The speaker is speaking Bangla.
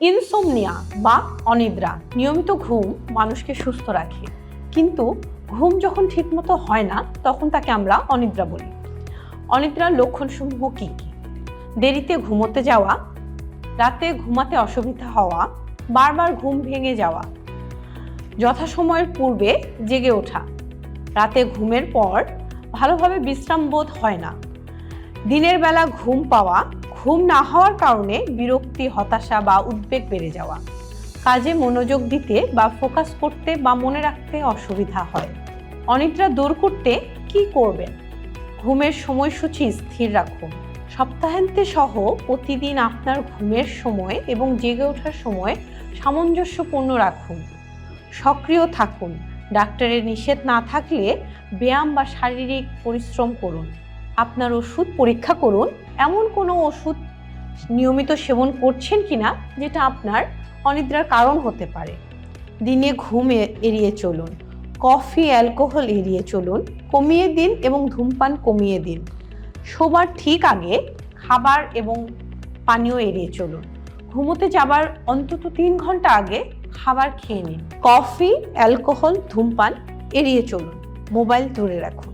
ইনসোমনিয়া বা অনিদ্রা নিয়মিত ঘুম মানুষকে সুস্থ রাখে। কিন্তু ঘুম যখন ঠিকমতো হয় না, তখন তাকে আমরা অনিদ্রা বলি। অনিদ্রার লক্ষণসমূহ কী কী? দেরিতে ঘুমোতে যাওয়া, রাতে ঘুমাতে অসুবিধা হওয়া, বারবার ঘুম ভেঙে যাওয়া, যথাসময়ের পূর্বে জেগে ওঠা, রাতে ঘুমের পর ভালোভাবে বিশ্রাম বোধ হয় না, দিনের বেলা ঘুম পাওয়া ঘুম না হওয়ার কারণে বিরক্তি, হতাশা বা উদ্বেগ বেড়ে যাওয়া। কাজে মনোযোগ দিতে বা ফোকাস করতে বা মনে রাখতে অসুবিধা হয়। অনিদ্রা দূর করতে কি করবেন? ঘুমের সময়সূচি স্থির রাখুন। সপ্তাহান্তে সহ প্রতিদিন আপনার ঘুমের সময় এবং জেগে ওঠার সময় সামঞ্জস্যপূর্ণ রাখুন। সক্রিয় থাকুন। ডাক্তারের নিষেধ না থাকলে ব্যায়াম বা শারীরিক পরিশ্রম করুন। আপনার ওষুধ পরীক্ষা করুন এমন কোনো ওষুধ নিয়মিত সেবন করছেন কিনা যেটা আপনার অনিদ্রার কারণ হতে পারে? দিনে ঘুম এড়িয়ে চলুন, কফি, অ্যালকোহল এড়িয়ে চলুন, কমিয়ে দিন এবং ধূমপান কমিয়ে দিন। শোবার ঠিক আগে খাবার এবং পানীয় এড়িয়ে চলুন। ঘুমোতে যাবার অন্তত তিন ঘণ্টা আগে খাবার খেয়ে নিন। কফি, অ্যালকোহল, ধূমপান এড়িয়ে চলুন। মোবাইল দূরে রাখুন।